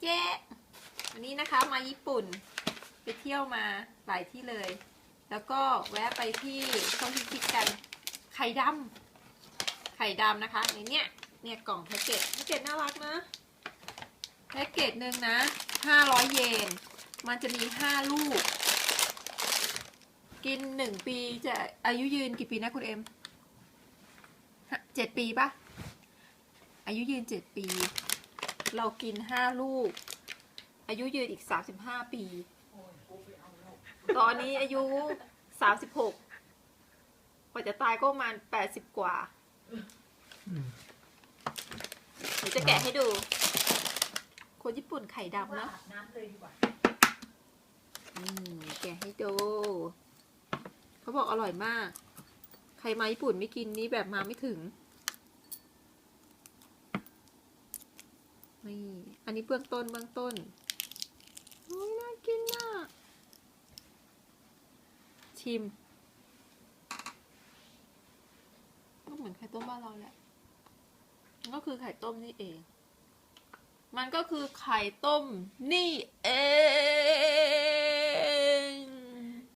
เจ๊วันนี้นะคะมาญี่ปุ่นไปเที่ยวมาหลายที่เลย แล้วก็แวะไปที่ช่องพิพิธกันไข่ดำไข่ดำนะคะในเนี้ยเนี่ยกล่องแพ็กเกจแพ็กเกจน่ารักนะแพ็กเกจหนึ่งนะห้าร้อยเยน มันจะมีห้าลูก กินหนึ่งปีจะอายุยืนกี่ปีนะคุณเอ็มเจ็ดปีปะอายุยืนเจ็ดปี เรากินห้าลูก อายุยืนอีกสามสิบห้าปี ตอนนี้อายุสามสิบหกกว่าจะตายก็ประมาณแปดสิบกว่าเดี๋ยวจะแกะให้ดู คนญี่ปุ่นไข่ดำเนะอืมแกะให้ดู เขาบอกอร่อยมาก ใครมาญี่ปุ่นไม่กินนี้แบบมาไม่ถึง นี่ อันนี้เบื้องต้นเบื้องต้นโอ้ยน่ากินมากชิม ก็เหมือนไข่ต้มบ้านเราแหละ มันก็คือไข่ต้มนี่เอง มันก็คือไข่ต้มนี่เอง